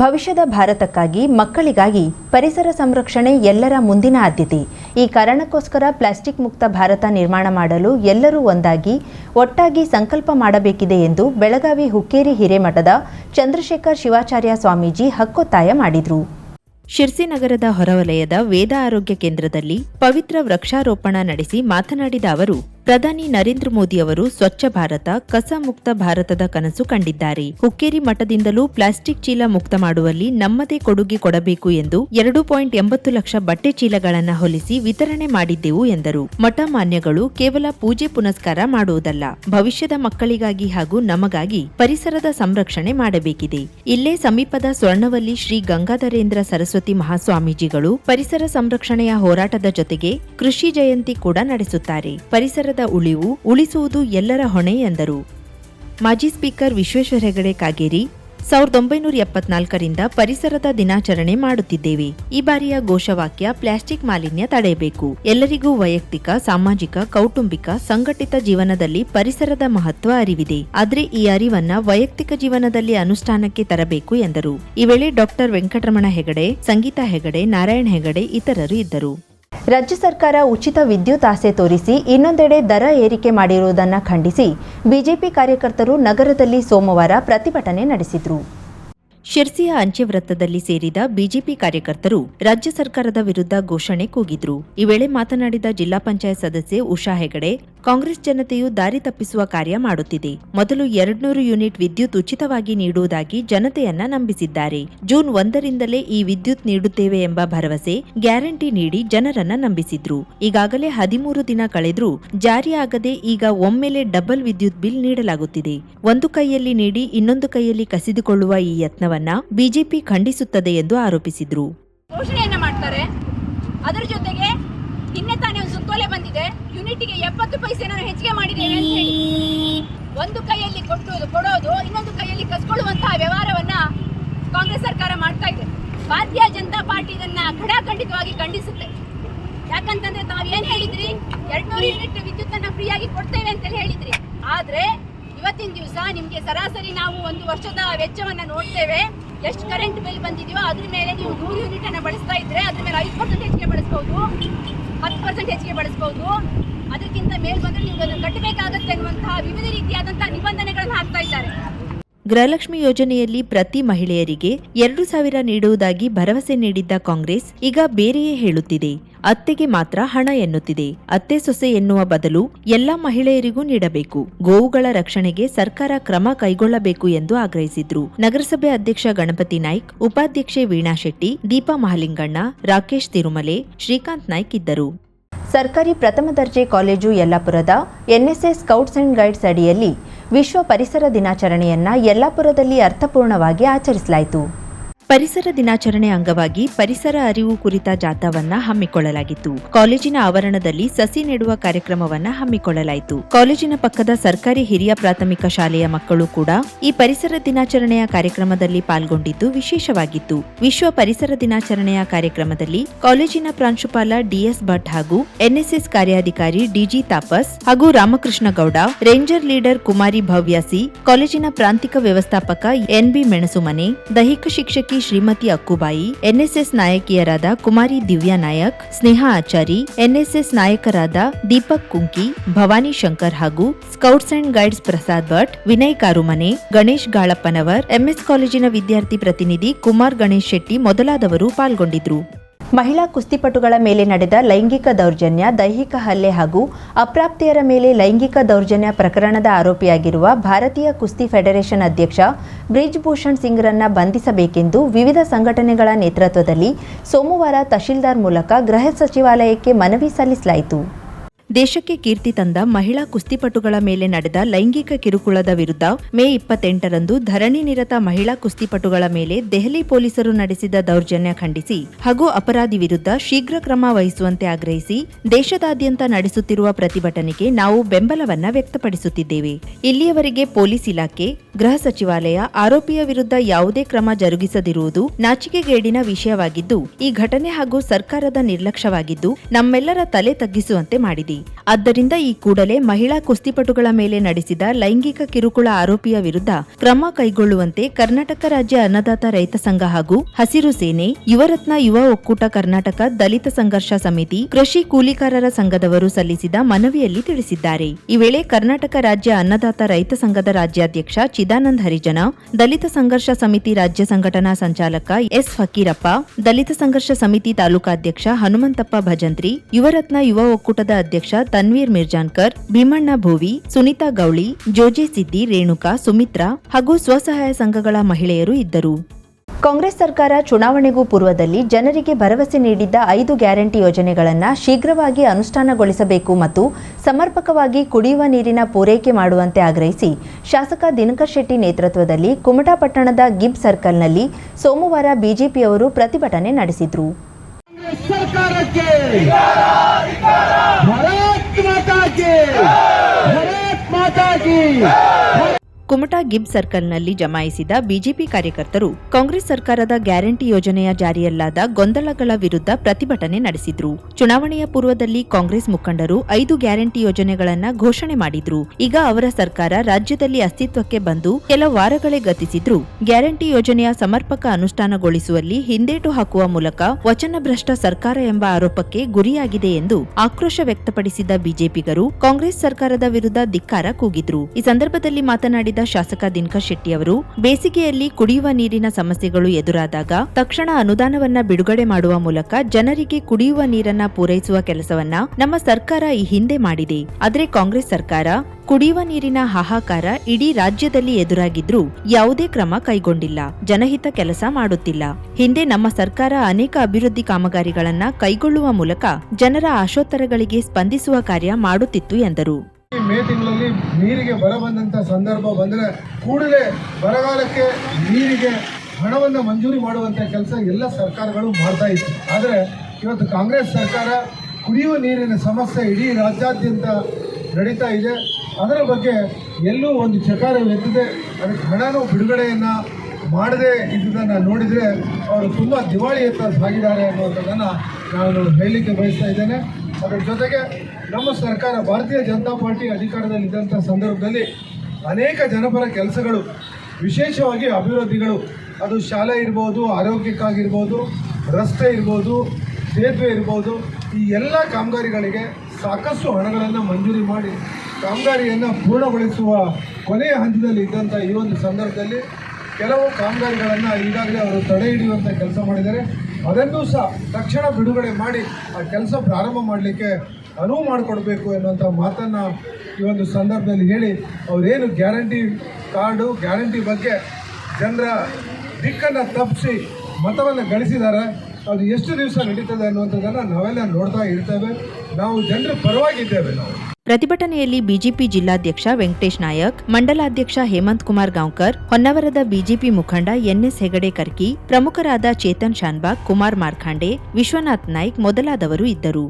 ಭವಿಷ್ಯದ ಭಾರತಕ್ಕಾಗಿ, ಮಕ್ಕಳಿಗಾಗಿ ಪರಿಸರ ಸಂರಕ್ಷಣೆ ಎಲ್ಲರ ಮುಂದಿನ ಆದ್ಯತೆ. ಈ ಕಾರಣಕ್ಕೋಸ್ಕರ ಪ್ಲಾಸ್ಟಿಕ್ ಮುಕ್ತ ಭಾರತ ನಿರ್ಮಾಣ ಮಾಡಲು ಎಲ್ಲರೂ ಒಂದಾಗಿ, ಒಟ್ಟಾಗಿ ಸಂಕಲ್ಪ ಮಾಡಬೇಕಿದೆ ಎಂದು ಬೆಳಗಾವಿ ಹುಕ್ಕೇರಿ ಹಿರೇಮಠದ ಚಂದ್ರಶೇಖರ್ ಶಿವಾಚಾರ್ಯ ಸ್ವಾಮೀಜಿ ಹಕ್ಕೊತ್ತಾಯ ಮಾಡಿದರು. ಶಿರ್ಸಿನಗರದ ಹೊರವಲಯದ ವೇದ ಆರೋಗ್ಯ ಕೇಂದ್ರದಲ್ಲಿ ಪವಿತ್ರ ವೃಕ್ಷಾರೋಪಣ ನಡೆಸಿ ಮಾತನಾಡಿದ ಅವರು ಪ್ರಧಾನಿ ನರೇಂದ್ರ ಮೋದಿ ಅವರು ಸ್ವಚ್ಛ ಭಾರತ ಕಸ ಮುಕ್ತ ಭಾರತದ ಕನಸು ಕಂಡಿದ್ದಾರೆ. ಹುಕ್ಕೇರಿ ಮಠದಿಂದಲೂ ಪ್ಲಾಸ್ಟಿಕ್ ಚೀಲ ಮುಕ್ತ ಮಾಡುವಲ್ಲಿ ನಮ್ಮದೇ ಕೊಡುಗೆ ಕೊಡಬೇಕು ಎಂದು ಎರಡು ಪಾಯಿಂಟ್ ಎಂಬತ್ತು ಲಕ್ಷ ಬಟ್ಟೆ ಚೀಲಗಳನ್ನು ಹೊಲಿಸಿ ವಿತರಣೆ ಮಾಡಿದ್ದೆವು ಎಂದರು. ಮಠ ಮಾನ್ಯಗಳು ಕೇವಲ ಪೂಜೆ ಪುನಸ್ಕಾರ ಮಾಡುವುದಲ್ಲ, ಭವಿಷ್ಯದ ಮಕ್ಕಳಿಗಾಗಿ ಹಾಗೂ ನಮಗಾಗಿ ಪರಿಸರದ ಸಂರಕ್ಷಣೆ ಮಾಡಬೇಕಿದೆ. ಇಲ್ಲೇ ಸಮೀಪದ ಸ್ವರ್ಣವಲ್ಲಿ ಶ್ರೀ ಗಂಗಾಧರೇಂದ್ರ ಸರಸ್ವತಿ ಮಹಾಸ್ವಾಮೀಜಿಗಳು ಪರಿಸರ ಸಂರಕ್ಷಣೆಯ ಹೋರಾಟದ ಜೊತೆಗೆ ಕೃಷಿ ಜಯಂತಿ ಕೂಡ ನಡೆಸುತ್ತಾರೆ. ಪರಿಸರದ ಉಳಿವು ಉಳಿಸುವುದು ಎಲ್ಲರ ಹೊಣೆ ಎಂದರು. ಮಾಜಿ ಸ್ಪೀಕರ್ ವಿಶ್ವೇಶ್ವರ ಹೆಗಡೆ ಕಾಗೇರಿ, ಸಾವಿರದ ಒಂಬೈನೂರ ಎಪ್ಪತ್ನಾಲ್ಕರಿಂದ ಪರಿಸರದ ದಿನಾಚರಣೆ ಮಾಡುತ್ತಿದ್ದೇವೆ. ಈ ಬಾರಿಯ ಘೋಷವಾಕ್ಯ, ಪ್ಲಾಸ್ಟಿಕ್ ಮಾಲಿನ್ಯ ತಡೆಯಬೇಕು. ಎಲ್ಲರಿಗೂ ವೈಯಕ್ತಿಕ, ಸಾಮಾಜಿಕ, ಕೌಟುಂಬಿಕ, ಸಂಘಟಿತ ಜೀವನದಲ್ಲಿ ಪರಿಸರದ ಮಹತ್ವ ಅರಿವಿದೆ. ಆದರೆ ಈ ಅರಿವನ್ನ ವೈಯಕ್ತಿಕ ಜೀವನದಲ್ಲಿ ಅನುಷ್ಠಾನಕ್ಕೆ ತರಬೇಕು ಎಂದರು. ಈ ವೇಳೆ ಡಾಕ್ಟರ್ ವೆಂಕಟರಮಣ ಹೆಗಡೆ, ಸಂಗೀತಾ ಹೆಗಡೆ, ನಾರಾಯಣ ಹೆಗಡೆ ಇತರರು ಇದ್ದರು. ರಾಜ್ಯ ಸರ್ಕಾರ ಉಚಿತ ವಿದ್ಯುತ್ ಆಸೆ ತೋರಿಸಿ ಇನ್ನೊಂದೆಡೆ ದರ ಏರಿಕೆ ಮಾಡಿರುವುದನ್ನು ಖಂಡಿಸಿ ಬಿಜೆಪಿ ಕಾರ್ಯಕರ್ತರು ನಗರದಲ್ಲಿ ಸೋಮವಾರ ಪ್ರತಿಭಟನೆ ನಡೆಸಿದರು. ಶಿರ್ಸಿಯ ಅಂಚೆ ವೃತ್ತದಲ್ಲಿ ಸೇರಿದ ಬಿಜೆಪಿ ಕಾರ್ಯಕರ್ತರು ರಾಜ್ಯ ಸರ್ಕಾರದ ವಿರುದ್ಧ ಘೋಷಣೆ ಕೂಗಿದ್ರು. ಈ ವೇಳೆ ಮಾತನಾಡಿದ ಜಿಲ್ಲಾ ಪಂಚಾಯತ್ ಸದಸ್ಯೆ ಉಷಾ ಹೆಗಡೆ, ಕಾಂಗ್ರೆಸ್ ಜನತೆಯು ದಾರಿ ತಪ್ಪಿಸುವ ಕಾರ್ಯ ಮಾಡುತ್ತಿದೆ. ಮೊದಲು ಎರಡ್ನೂರು ಯೂನಿಟ್ ವಿದ್ಯುತ್ ಉಚಿತವಾಗಿ ನೀಡುವುದಾಗಿ ಜನತೆಯನ್ನ ನಂಬಿಸಿದ್ದಾರೆ. ಜೂನ್ ಒಂದರಿಂದಲೇ ಈ ವಿದ್ಯುತ್ ನೀಡುತ್ತೇವೆ ಎಂಬ ಭರವಸೆ ಗ್ಯಾರಂಟಿ ನೀಡಿ ಜನರನ್ನ ನಂಬಿಸಿದ್ರು. ಈಗಾಗಲೇ ಹದಿಮೂರು ದಿನ ಕಳೆದ್ರೂ ಜಾರಿಯಾಗದೆ ಈಗ ಒಮ್ಮೆಲೆ ಡಬಲ್ ವಿದ್ಯುತ್ ಬಿಲ್ ನೀಡಲಾಗುತ್ತಿದೆ. ಒಂದು ಕೈಯಲ್ಲಿ ನೀಡಿ ಇನ್ನೊಂದು ಕೈಯಲ್ಲಿ ಕಸಿದುಕೊಳ್ಳುವ ಈ ಯತ್ನವನ್ನ ಬಿಜೆಪಿ ಖಂಡಿಸುತ್ತದೆ ಎಂದು ಆರೋಪಿಸಿದ್ರು. ಘೋಷಣೆಯನ್ನ ಮಾಡ್ತಾರೆ. ಅದರ ಜೊತೆಗೆ ನಿನ್ನೆ ತಾನೇ ಒಂದು ಸುತ್ತೋಲೆ ಬಂದಿದೆ. ಯೂನಿಟ್ಗೆ ಎಪ್ಪತ್ತು ಪೈಸೆ ಹೆಚ್ಚಿಗೆ ಮಾಡಿದೆ ಒಂದು ಕೈಯಲ್ಲಿ ಕೊಟ್ಟು ಕೊಡೋದು, ಇನ್ನೊಂದು ಕೈಯಲ್ಲಿ ಕಸ್ಕೊಳ್ಳುವಂತಹ ವ್ಯವಹಾರವನ್ನ ಕಾಂಗ್ರೆಸ್ ಸರ್ಕಾರ ಮಾಡ್ತಾ ಇದೆ. ಭಾರತೀಯ ಜನತಾ ಪಾರ್ಟಿ ಇದನ್ನ ಖಡಾಖಂಡಿತವಾಗಿ ಖಂಡಿಸುತ್ತೆ. ಯಾಕಂತಂದ್ರೆ ತಾವೇನ್ ಹೇಳಿದ್ರಿ? ಎರಡ್ನೂರು ಯೂನಿಟ್ ವಿದ್ಯುತ್ ಅನ್ನ ಫ್ರೀಯಾಗಿ ಕೊಡ್ತೇವೆ ಅಂತ ಹೇಳಿದ್ರಿ. ಆದ್ರೆ ಇವತ್ತಿನ ದಿವಸ ನಿಮಗೆ ಸರಾಸರಿ ನಾವು ಒಂದು ವರ್ಷದ ವೆಚ್ಚವನ್ನು ನೋಡ್ತೇವೆ. ಎಷ್ಟು ಕರೆಂಟ್ ಬಿಲ್ ಬಂದಿದೆಯೋ ಅದ್ರ ಮೇಲೆ ನೀವು ನೂರು ಯೂನಿಟ್ ಅನ್ನ ಬಳಸ್ತಾ ಇದ್ರೆ ಅದ್ರ ಮೇಲೆ ಐದು ಪರ್ಸೆಂಟ್ ಹೆಚ್ಚಿಗೆ ಬಳಸ್ಬೋದು. ಹತ್ತು ಪರ್ಸೆಂಟ್ ಹೆಚ್ಚಿಗೆ ಬಳಸ್ಬೋದು. ಅದಕ್ಕಿಂತ ಮೇಲ್ ಬಂದ್ರೆ ನೀವು ಅದನ್ನು ಕಟ್ಟಬೇಕಾಗತ್ತೆ ಅನ್ನುವಂತಹ ವಿವಿಧ ರೀತಿಯಾದಂತಹ ನಿಬಂಧನೆಗಳನ್ನು ಹಾಕ್ತಾ ಇದ್ದಾರೆ. ಗೃಹಲಕ್ಷ್ಮಿ ಯೋಜನೆಯಲ್ಲಿ ಪ್ರತಿ ಮಹಿಳೆಯರಿಗೆ ಎರಡು ಸಾವಿರ ನೀಡುವುದಾಗಿ ಭರವಸೆ ನೀಡಿದ್ದ ಕಾಂಗ್ರೆಸ್ ಈಗ ಬೇರೆಯೇ ಹೇಳುತ್ತಿದೆ. ಅತ್ತೆಗೆ ಮಾತ್ರ ಹಣ ಎನ್ನುತ್ತಿದೆ. ಅತ್ತೆ ಸೊಸೆ ಎನ್ನುವ ಬದಲು ಎಲ್ಲಾ ಮಹಿಳೆಯರಿಗೂ ನೀಡಬೇಕು. ಗೋವುಗಳ ರಕ್ಷಣೆಗೆ ಸರ್ಕಾರ ಕ್ರಮ ಕೈಗೊಳ್ಳಬೇಕು ಎಂದು ಆಗ್ರಹಿಸಿದ್ರು. ನಗರಸಭೆ ಅಧ್ಯಕ್ಷ ಗಣಪತಿ ನಾಯ್ಕ್, ಉಪಾಧ್ಯಕ್ಷೆ ವೀಣಾ ಶೆಟ್ಟಿ, ದೀಪಾ ಮಹಲಿಂಗಣ್ಣ, ರಾಕೇಶ್ ತಿರುಮಲೆ, ಶ್ರೀಕಾಂತ್ ನಾಯ್ಕ್ ಇದ್ದರು. ಸರ್ಕಾರಿ ಪ್ರಥಮ ದರ್ಜೆ ಕಾಲೇಜು ಯಲ್ಲಾಪುರದ ಎನ್ಎಸ್ಎಸ್ ಸ್ಕೌಟ್ಸ್ ಅಂಡ್ ಗೈಡ್ಸ್ ಅಡಿಯಲ್ಲಿ ವಿಶ್ವ ಪರಿಸರ ದಿನಾಚರಣೆಯನ್ನ ಯಲ್ಲಾಪುರದಲ್ಲಿ ಅರ್ಥಪೂರ್ಣವಾಗಿ ಆಚರಿಸಲಾಯಿತು. ಪರಿಸರ ದಿನಾಚರಣೆ ಅಂಗವಾಗಿ ಪರಿಸರ ಅರಿವು ಕುರಿತ ಜಾಥಾವನ್ನ ಹಮ್ಮಿಕೊಳ್ಳಲಾಗಿತ್ತು. ಕಾಲೇಜಿನ ಆವರಣದಲ್ಲಿ ಸಸಿ ನೆಡುವ ಕಾರ್ಯಕ್ರಮವನ್ನ ಹಮ್ಮಿಕೊಳ್ಳಲಾಯಿತು. ಕಾಲೇಜಿನ ಪಕ್ಕದ ಸರ್ಕಾರಿ ಹಿರಿಯ ಪ್ರಾಥಮಿಕ ಶಾಲೆಯ ಮಕ್ಕಳು ಕೂಡ ಈ ಪರಿಸರ ದಿನಾಚರಣೆಯ ಕಾರ್ಯಕ್ರಮದಲ್ಲಿ ಪಾಲ್ಗೊಂಡಿದ್ದು ವಿಶೇಷವಾಗಿತ್ತು. ವಿಶ್ವ ಪರಿಸರ ದಿನಾಚರಣೆಯ ಕಾರ್ಯಕ್ರಮದಲ್ಲಿ ಕಾಲೇಜಿನ ಪ್ರಾಂಶುಪಾಲ ಡಿಎಸ್ ಭಟ್ ಹಾಗೂ ಎನ್ಎಸ್ಎಸ್ ಕಾರ್ಯಾಧಿಕಾರಿ ಡಿಜಿ ತಾಪಸ್ ಹಾಗೂ ರಾಮಕೃಷ್ಣ ಗೌಡ, ರೇಂಜರ್ ಲೀಡರ್ ಕುಮಾರಿ ಭವ್ಯಾಸಿ ಕಾಲೇಜಿನ ಪ್ರಾಂತಿಕ ವ್ಯವಸ್ಥಾಪಕ ಎನ್ಬಿ ಮೆಣಸುಮನೆ, ದೈಹಿಕ ಶಿಕ್ಷಕಿ ಶ್ರೀಮತಿ ಅಕ್ಕುಬಾಯಿ, ಎನ್ಎಸ್ಎಸ್ ನಾಯಕಿಯರಾದ ಕುಮಾರಿ ದಿವ್ಯಾ ನಾಯಕ್, ಸ್ನೇಹಾ ಆಚಾರಿ, ಎನ್ಎಸ್ಎಸ್ ನಾಯಕರಾದ ದೀಪಕ್ ಕುಂಕಿ, ಭವಾನಿ ಶಂಕರ್ ಹಾಗೂ scouts and guides Prasad Bhat, Vinay Karumane, Ganesh Galappanavar, MS ಕಾಲೇಜಿನ ವಿದ್ಯಾರ್ಥಿ ಪ್ರತಿನಿಧಿ ಕುಮಾರ್ ಗಣೇಶ್ ಶೆಟ್ಟಿ ಮೊದಲಾದವರು ಪಾಲ್ಗೊಂಡಿದ್ರು. ಮಹಿಳಾ ಕುಸ್ತಿಪಟುಗಳ ಮೇಲೆ ನಡೆದ ಲೈಂಗಿಕ ದೌರ್ಜನ್ಯ, ದೈಹಿಕ ಹಲ್ಲೆ ಹಾಗೂ ಅಪ್ರಾಪ್ತಿಯರ ಮೇಲೆ ಲೈಂಗಿಕ ದೌರ್ಜನ್ಯ ಪ್ರಕರಣದ ಆರೋಪಿಯಾಗಿರುವ ಭಾರತೀಯ ಕುಸ್ತಿ ಫೆಡರೇಷನ್ ಅಧ್ಯಕ್ಷ ಬ್ರಿಜ್ ಭೂಷಣ್ ಸಿಂಗ್ರನ್ನ ಬಂಧಿಸಬೇಕೆಂದು ವಿವಿಧ ಸಂಘಟನೆಗಳ ನೇತೃತ್ವದಲ್ಲಿ ಸೋಮವಾರ ತಹಶೀಲ್ದಾರ್ ಮೂಲಕ ಗೃಹ ಸಚಿವಾಲಯಕ್ಕೆ ಮನವಿ ಸಲ್ಲಿಸಲಾಯಿತು. ದೇಶಕ್ಕೆ ಕೀರ್ತಿ ತಂದ ಮಹಿಳಾ ಕುಸ್ತಿಪಟುಗಳ ಮೇಲೆ ನಡೆದ ಲೈಂಗಿಕ ಕಿರುಕುಳದ ವಿರುದ್ಧ ಮೇ ಇಪ್ಪತ್ತೆಂಟರಂದು ಧರಣಿ ನಿರತ ಮಹಿಳಾ ಕುಸ್ತಿಪಟುಗಳ ಮೇಲೆ ದೆಹಲಿ ಪೊಲೀಸರು ನಡೆಸಿದ ದೌರ್ಜನ್ಯ ಖಂಡಿಸಿ ಹಾಗೂ ಅಪರಾಧಿ ವಿರುದ್ಧ ಶೀಘ್ರ ಕ್ರಮ ವಹಿಸುವಂತೆ ಆಗ್ರಹಿಸಿ ದೇಶದಾದ್ಯಂತ ನಡೆಸುತ್ತಿರುವ ಪ್ರತಿಭಟನೆಗೆ ನಾವು ಬೆಂಬಲವನ್ನ ವ್ಯಕ್ತಪಡಿಸುತ್ತಿದ್ದೇವೆ. ಇಲ್ಲಿಯವರೆಗೆ ಪೊಲೀಸ್ ಇಲಾಖೆ, ಗೃಹ ಸಚಿವಾಲಯ ಆರೋಪಿಯ ವಿರುದ್ಧ ಯಾವುದೇ ಕ್ರಮ ಜರುಗಿಸದಿರುವುದು ನಾಚಿಕೆಗೇಡಿನ ವಿಷಯವಾಗಿದ್ದು, ಈ ಘಟನೆ ಹಾಗೂ ಸರ್ಕಾರದ ನಿರ್ಲಕ್ಷ್ಯವಾಗಿದ್ದು, ನಮ್ಮೆಲ್ಲರ ತಲೆ ತಗ್ಗಿಸುವಂತೆ ಮಾಡಿದೆ. ಆದ್ದರಿಂದ ಈ ಕೂಡಲೇ ಮಹಿಳಾ ಕುಸ್ತಿಪಟುಗಳ ಮೇಲೆ ನಡೆಸಿದ ಲೈಂಗಿಕ ಕಿರುಕುಳ ಆರೋಪಿಯ ವಿರುದ್ಧ ಕ್ರಮ ಕೈಗೊಳ್ಳುವಂತೆ ಕರ್ನಾಟಕ ರಾಜ್ಯ ಅನ್ನದಾತ ರೈತ ಸಂಘ ಹಾಗೂ ಹಸಿರು ಸೇನೆ, ಯುವರತ್ನ ಯುವ ಒಕ್ಕೂಟ ಕರ್ನಾಟಕ ದಲಿತ ಸಂಘರ್ಷ ಸಮಿತಿ, ಕೃಷಿ ಕೂಲಿಕಾರರ ಸಂಘದವರು ಸಲ್ಲಿಸಿದ ಮನವಿಯಲ್ಲಿ ತಿಳಿಸಿದ್ದಾರೆ. ಈ ವೇಳೆ ಕರ್ನಾಟಕ ರಾಜ್ಯ ಅನ್ನದಾತ ರೈತ ಸಂಘದ ರಾಜ್ಯಾಧ್ಯಕ್ಷ ಚಿದಾನಂದ್ ಹರಿಜನ, ದಲಿತ ಸಂಘರ್ಷ ಸಮಿತಿ ರಾಜ್ಯ ಸಂಘಟನಾ ಸಂಚಾಲಕ ಎಸ್ ಫಕೀರಪ್ಪ, ದಲಿತ ಸಂಘರ್ಷ ಸಮಿತಿ ತಾಲೂಕಾಧ್ಯಕ್ಷ ಹನುಮಂತಪ್ಪ ಭಜಂತ್ರಿ, ಯುವರತ್ನ ಯುವ ಒಕ್ಕೂಟದ ಅಧ್ಯಕ್ಷ ತನ್ವೀರ್ ಮಿರ್ಜಾನ್ಕರ್, ಭೀಮಣ್ಣ ಭೋವಿ, ಸುನಿತಾ ಗೌಳಿ, ಜೋಜೆ ಸಿದ್ದಿ, ರೇಣುಕಾ, ಸುಮಿತ್ರಾ ಹಾಗೂ ಸ್ವಸಹಾಯ ಸಂಘಗಳ ಮಹಿಳೆಯರು ಇದ್ದರು. ಕಾಂಗ್ರೆಸ್ ಸರ್ಕಾರ ಚುನಾವಣೆಗೂ ಪೂರ್ವದಲ್ಲಿ ಜನರಿಗೆ ಭರವಸೆ ನೀಡಿದ್ದ ಐದು ಗ್ಯಾರಂಟಿ ಯೋಜನೆಗಳನ್ನು ಶೀಘ್ರವಾಗಿ ಅನುಷ್ಠಾನಗೊಳಿಸಬೇಕು ಮತ್ತು ಸಮರ್ಪಕವಾಗಿ ಕುಡಿಯುವ ನೀರಿನ ಪೂರೈಕೆ ಮಾಡುವಂತೆ ಆಗ್ರಹಿಸಿ ಶಾಸಕ ದಿನಕರ್ ಶೆಟ್ಟಿ ನೇತೃತ್ವದಲ್ಲಿ ಕುಮಟಾ ಪಟ್ಟಣದ ಗಿಬ್ ಸರ್ಕಲ್ನಲ್ಲಿ ಸೋಮವಾರ ಬಿಜೆಪಿಯವರು ಪ್ರತಿಭಟನೆ ನಡೆಸಿದರು. की भारत माता की ಕುಮಟಾ ಗಿಬ್ ಸರ್ಕಲ್ನಲ್ಲಿ ಜಮಾಯಿಸಿದ ಬಿಜೆಪಿ ಕಾರ್ಯಕರ್ತರು ಕಾಂಗ್ರೆಸ್ ಸರ್ಕಾರದ ಗ್ಯಾರಂಟಿ ಯೋಜನೆಯ ಜಾರಿಯಲ್ಲಾದ ಗೊಂದಲಗಳ ವಿರುದ್ಧ ಪ್ರತಿಭಟನೆ ನಡೆಸಿದ್ರು. ಚುನಾವಣೆಯ ಪೂರ್ವದಲ್ಲಿ ಕಾಂಗ್ರೆಸ್ ಮುಖಂಡರು ಐದು ಗ್ಯಾರಂಟಿ ಯೋಜನೆಗಳನ್ನ ಘೋಷಣೆ ಮಾಡಿದ್ರು. ಈಗ ಅವರ ಸರ್ಕಾರ ರಾಜ್ಯದಲ್ಲಿ ಅಸ್ತಿತ್ವಕ್ಕೆ ಬಂದು ಕೆಲ ವಾರಗಳೇ ಗತಿಸಿದ್ರು. ಗ್ಯಾರಂಟಿ ಯೋಜನೆಯ ಸಮರ್ಪಕ ಅನುಷ್ಠಾನಗೊಳಿಸುವಲ್ಲಿ ಹಿಂದೇಟು ಹಾಕುವ ಮೂಲಕ ವಚನಭ್ರಷ್ಟ ಸರ್ಕಾರ ಎಂಬ ಆರೋಪಕ್ಕೆ ಗುರಿಯಾಗಿದೆ ಎಂದು ಆಕ್ರೋಶ ವ್ಯಕ್ತಪಡಿಸಿದ ಬಿಜೆಪಿಗರು ಕಾಂಗ್ರೆಸ್ ಸರ್ಕಾರದ ವಿರುದ್ಧ ಧಿಕ್ಕಾರ ಕೂಗಿದ್ರು. ಈ ಸಂದರ್ಭದಲ್ಲಿ ಮಾತನಾಡಿದ ಶಾಸಕ ದಿನಕರ್ ಶೆಟ್ಟಿ ಅವರು, ಬೇಸಿಗೆಯಲ್ಲಿ ಕುಡಿಯುವ ನೀರಿನ ಸಮಸ್ಯೆಗಳು ಎದುರಾದಾಗ ತಕ್ಷಣ ಅನುದಾನವನ್ನ ಬಿಡುಗಡೆ ಮಾಡುವ ಮೂಲಕ ಜನರಿಗೆ ಕುಡಿಯುವ ನೀರನ್ನ ಪೂರೈಸುವ ಕೆಲಸವನ್ನ ನಮ್ಮ ಸರ್ಕಾರ ಈ ಹಿಂದೆ ಮಾಡಿದೆ. ಆದರೆ ಕಾಂಗ್ರೆಸ್ ಸರ್ಕಾರ ಕುಡಿಯುವ ನೀರಿನ ಹಾಹಾಕಾರ ಇಡೀ ರಾಜ್ಯದಲ್ಲಿ ಎದುರಾಗಿದ್ರೂ ಯಾವುದೇ ಕ್ರಮ ಕೈಗೊಂಡಿಲ್ಲ. ಜನಹಿತ ಕೆಲಸ ಮಾಡುತ್ತಿಲ್ಲ. ಹಿಂದೆ ನಮ್ಮ ಸರ್ಕಾರ ಅನೇಕ ಅಭಿವೃದ್ಧಿ ಕಾಮಗಾರಿಗಳನ್ನ ಕೈಗೊಳ್ಳುವ ಮೂಲಕ ಜನರ ಆಶೋತ್ತರಗಳಿಗೆ ಸ್ಪಂದಿಸುವ ಕಾರ್ಯ ಮಾಡುತ್ತಿತ್ತು ಎಂದರು. ಮೇ ತಿಂಗಳಲ್ಲಿ ನೀರಿಗೆ ಬರ ಬಂದಂತ ಸಂದರ್ಭ ಬಂದರೆ ಕೂಡಲೇ ಬರಗಾಲಕ್ಕೆ ನೀರಿಗೆ ಹಣವನ್ನು ಮಂಜೂರಿ ಮಾಡುವಂಥ ಕೆಲಸ ಎಲ್ಲ ಸರ್ಕಾರಗಳು ಮಾಡ್ತಾ ಇತ್ತು. ಆದರೆ ಇವತ್ತು ಕಾಂಗ್ರೆಸ್ ಸರ್ಕಾರ ಕುಡಿಯುವ ನೀರಿನ ಸಮಸ್ಯೆ ಇಡೀ ರಾಜ್ಯಾದ್ಯಂತ ನಡೀತಾ ಇದೆ. ಅದರ ಬಗ್ಗೆ ಎಲ್ಲೂ ಒಂದು ಚಕಾರ ಎತ್ತಿದೆ. ಅದಕ್ಕೆ ಹಣನೂ ಬಿಡುಗಡೆಯನ್ನು ಮಾಡದೆ ಇದ್ದುದನ್ನು ನೋಡಿದರೆ ಅವರು ತುಂಬ ದಿವಾಳಿಯತ್ತ ಸಾಗಿದ್ದಾರೆ ಅನ್ನುವಂಥದ್ದನ್ನು ನಾನು ಹೇಳಲಿಕ್ಕೆ ಬಯಸ್ತಾ ಇದ್ದೇನೆ. ಅದರ ಜೊತೆಗೆ ನಮ್ಮ ಸರ್ಕಾರ, ಭಾರತೀಯ ಜನತಾ ಪಾರ್ಟಿ ಅಧಿಕಾರದಲ್ಲಿದ್ದಂಥ ಸಂದರ್ಭದಲ್ಲಿ ಅನೇಕ ಜನಪರ ಕೆಲಸಗಳು, ವಿಶೇಷವಾಗಿ ಅಭಿವೃದ್ಧಿಗಳು, ಅದು ಶಾಲೆ ಇರ್ಬೋದು, ಆರೋಗ್ಯಕ್ಕಾಗಿರ್ಬೋದು, ರಸ್ತೆ ಇರ್ಬೋದು, ಸೇತುವೆ ಇರ್ಬೋದು, ಈ ಎಲ್ಲ ಕಾಮಗಾರಿಗಳಿಗೆ ಸಾಕಷ್ಟು ಹಣಗಳನ್ನು ಮಂಜೂರಿ ಮಾಡಿ, ಕಾಮಗಾರಿಯನ್ನು ಪೂರ್ಣಗೊಳಿಸುವ ಕೊನೆಯ ಹಂತದಲ್ಲಿ ಇದ್ದಂಥ ಈ ಒಂದು ಸಂದರ್ಭದಲ್ಲಿ ಕೆಲವು ಕಾಮಗಾರಿಗಳನ್ನು ಈಗಾಗಲೇ ಅವರು ತಡೆ ಹಿಡಿಯುವಂಥ ಕೆಲಸ ಮಾಡಿದ್ದಾರೆ. ಅದನ್ನೂ ಸಹ ತಕ್ಷಣ ಬಿಡುಗಡೆ ಮಾಡಿ ಆ ಕೆಲಸ ಪ್ರಾರಂಭ ಮಾಡಲಿಕ್ಕೆ ಅನುವು ಮಾಡಿಕೊಡ್ಬೇಕು ಎನ್ನುವಂಥ ಮಾತನ್ನು ಈ ಒಂದು ಸಂದರ್ಭದಲ್ಲಿ ಹೇಳಿ ಅವರೇನು ಗ್ಯಾರಂಟಿ ಕಾರ್ಡು, ಗ್ಯಾರಂಟಿ ಬಗ್ಗೆ ಜನರ ದಿಕ್ಕನ್ನು ತಪ್ಪಿಸಿ ಮತವನ್ನು ಗಳಿಸಿದ್ದಾರೆ. ಅದು ಎಷ್ಟು ದಿವಸ ನಡೀತದೆ ಅನ್ನುವಂಥದ್ದನ್ನು ನಾವೆಲ್ಲ ನೋಡ್ತಾ ಇರ್ತೇವೆ. ನಾವು ಜನರ ಪರವಾಗಿದ್ದೇವೆ ನಾವು. ಪ್ರತಿಭಟನೆಯಲ್ಲಿ ಬಿಜೆಪಿ ಜಿಲ್ಲಾಧ್ಯಕ್ಷ ವೆಂಕಟೇಶ್ ನಾಯಕ್, ಮಂಡಲಾಧ್ಯಕ್ಷ ಹೇಮಂತ್ ಕುಮಾರ್ ಗಾಂವ್ಕರ್, ಹೊನ್ನವರದ ಬಿಜೆಪಿ ಮುಖಂಡ ಎನ್ಎಸ್ ಹೆಗಡೆ ಕರ್ಕಿ, ಪ್ರಮುಖರಾದ ಚೇತನ್ ಶಾನ್ಬಾಗ್, ಕುಮಾರ್ ಮಾರ್ಖಾಂಡೆ, ವಿಶ್ವನಾಥ್ ನಾಯ್ಕ್ ಮೊದಲಾದವರು ಇದ್ದರು.